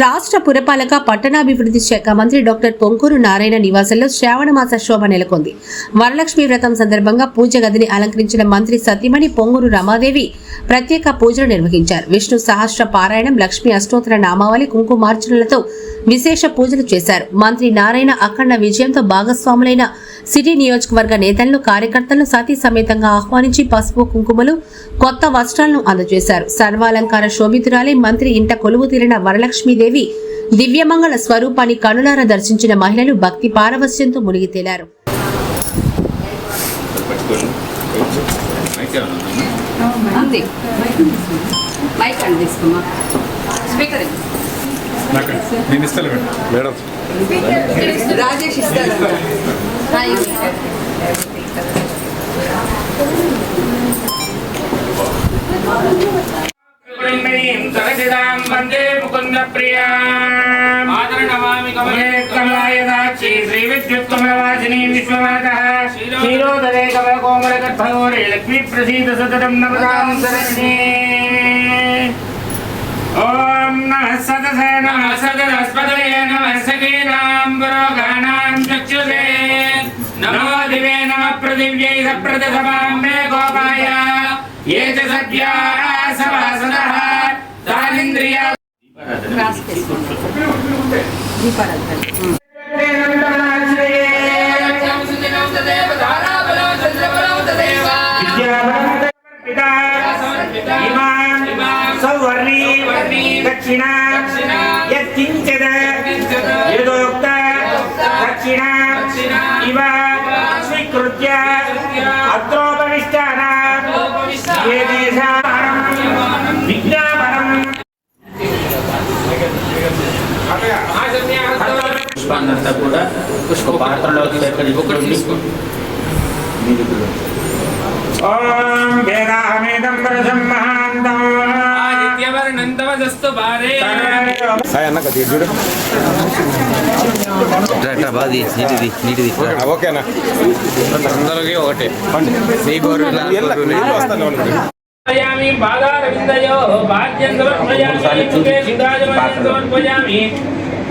రాష్ట్ర పురపాలక పట్టణాభివృద్ధి శాఖ మంత్రి డాక్టర్ పొంకూరు నారాయణ నివాసంలో శ్రావణ మాస శోభ నెలకొంది. వరలక్ష్మి వ్రతం సందర్భంగా పూజ గదిని అలంకరించిన మంత్రి సతీమణి పొంగూరు రమాదేవి ప్రత్యేక పూజలు నిర్వహించారు. విష్ణు సహస్ర పారాయణం లక్ష్మి అష్టోత్తర నామావళి కుంకుమార్చనలతో విశేష పూజలు చేశారు. మంత్రి నారాయణ అఖండ విజయంతో భాగస్వాములైన సిటీ నియోజకవర్గ నేతలను కార్యకర్తలను సతీ సమేతంగా ఆహ్వానించి పసుపు కుంకుమలు కొత్త వస్త్రాలను అందజేశారు. సర్వాలంకార శోభితురాలే మంత్రి ఇంట కొలువు తీరిన వరలక్ష్మీదేవి దివ్యమంగళ స్వరూపాన్ని కనులారా దర్శించిన మహిళలు భక్తి పారవస్యంతో మునిగి తేలారు. పట్టుకోండి మైక్ ఏమన్నా ముకుంద ప్రియాం ఆదరణమామి కమలే కమలాయదాక్షి శ్రీ విద్యుత్ కమలవాసిని విశ్వమాత క్షీరోదరే కమల కోమల గర్భగోరే లక్ష్మీ ప్రసీద సతతం నమదాం సరణే ఓం నమః సదస నమః సదస్పదయ నమః సఖీనాం పురోగాణాం చక్షుషే క్రాస్ చేసుకోండి దీపారాధన దక్షిణ యత్కించద యదోక్త దక్షిణ ఇవ స్వీకృత్య అత్రోపవిష్టాన ఏ చూడు రా బాది నీటిది నీటిది ఓకే, ఓకేనా అందరికీ ఒకటే నీ గోరు. సమర్పయామి బాధారవిందయో భాగ్యం సమర్పయామి ముఖే సుధాజమయం సమర్పయామి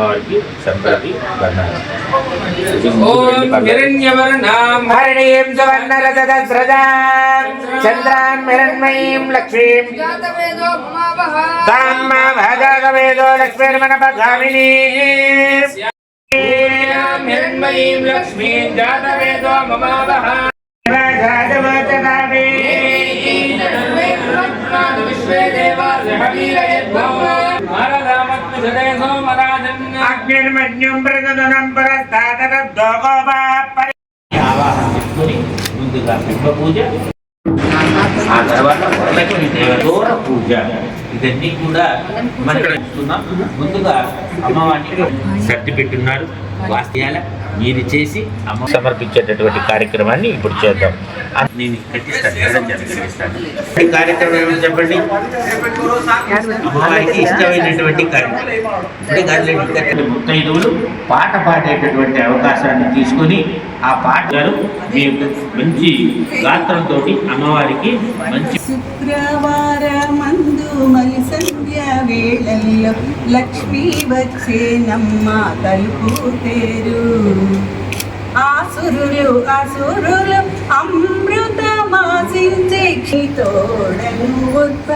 मार्गे सम्प्रति हरिणीं सुवर्णरथदस्रजां चन्द्रान् हिरण्मयीं लक्ष्मीं तां मा भागागवेदो लक्ष्मीर्मनपधामिनी हिरण्मयीं लक्ष्मीं जातवेदो ममावः जातवचनामे विश्वे देवा हवीरयद्भव ముందుగా బింబ పూజ ఆ తర్వాత వరలక్ష్మి పూజ. ఇదన్నీ కూడా మన చూస్తున్నాం ముందుగా అమ్మవారికి సర్ది పెట్టున్నారు. వాస్తయాల మీరు చేసి అమ్మ సమర్పించేటటువంటి కార్యక్రమాన్ని ఇప్పుడు చేద్దాం. నేను కట్టిస్తాను ఈ కార్యక్రమం ఏమో చెప్పండి? అమ్మవారికి ఇష్టమైనటువంటి కార్యక్రమం. ముత్తైదువులు పాట పాడేటటువంటి అవకాశాన్ని తీసుకొని ఆ పాట గారు మీ మంచి గాత్రంతో అమ్మవారికి మంచి శుక్రవారమందు మలి సంధ్య వేళల్లో లక్ష్మీ వచ్చేనమ్మ తలుపు తేరు. ఆసురులు అసురులు అమృతమాసించే క్షితోడను ఉత్ప